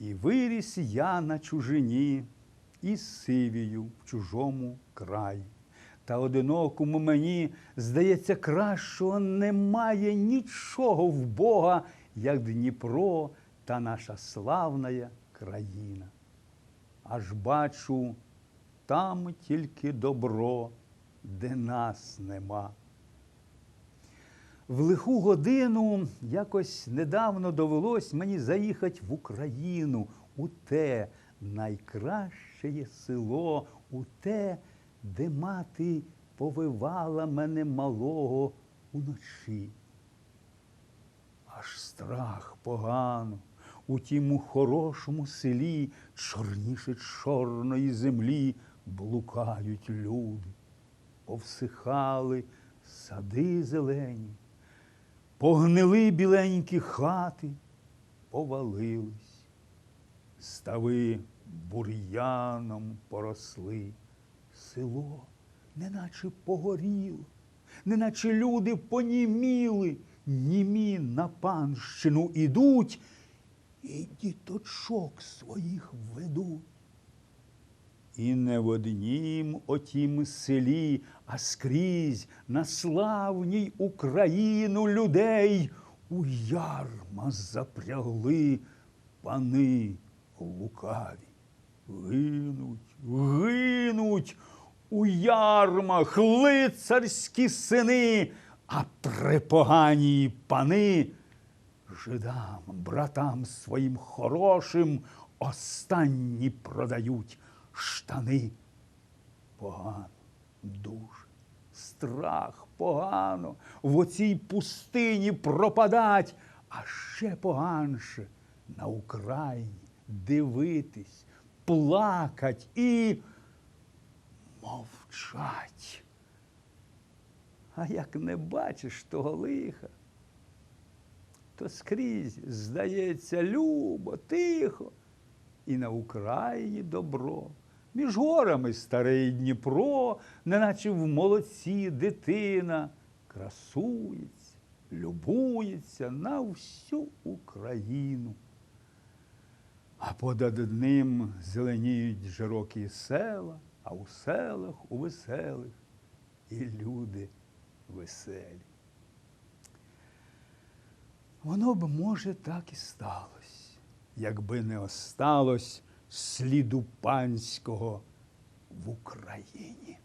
І виріс я на чужині, і сивію в чужому краї. Та одинокому мені, здається, кращого немає нічого в Бога, як Дніпро та наша славна країна. Аж бачу, там тільки добро, де нас нема. В лиху годину якось недавно довелось мені заїхати в Україну, у те найкраще село, у те, де мати повивала мене малого уночі. Аж страх погано, у тім хорошому селі, чорніше чорної землі, блукають люди, повсихали сади зелені, погнили біленькі хати, повалились, стави бур'яном поросли, село неначе погоріло, неначе люди поніміли, німі на панщину ідуть і діточок своїх ведуть. І не в однім отім селі, а скрізь на славній Україну людей у ярма запрягли пани лукаві. Гинуть, гинуть у ярмах лицарські сини, а препогані пани жидам, братам своїм хорошим останні продають штани. Погано, дуже, страх. Погано. В оцій пустині пропадать, а ще поганше на Україні дивитись, плакать і мовчать. А як не бачиш того лиха, то скрізь здається любо, тихо, і на Україні добро. Між горами старий Дніпро, неначе в молодці дитина, красується, любується на всю Україну. А понад ним зеленіють широкі села, а у селах у веселих і люди веселі. Воно б, може, так і сталося, якби не осталось сліду панського в Україні.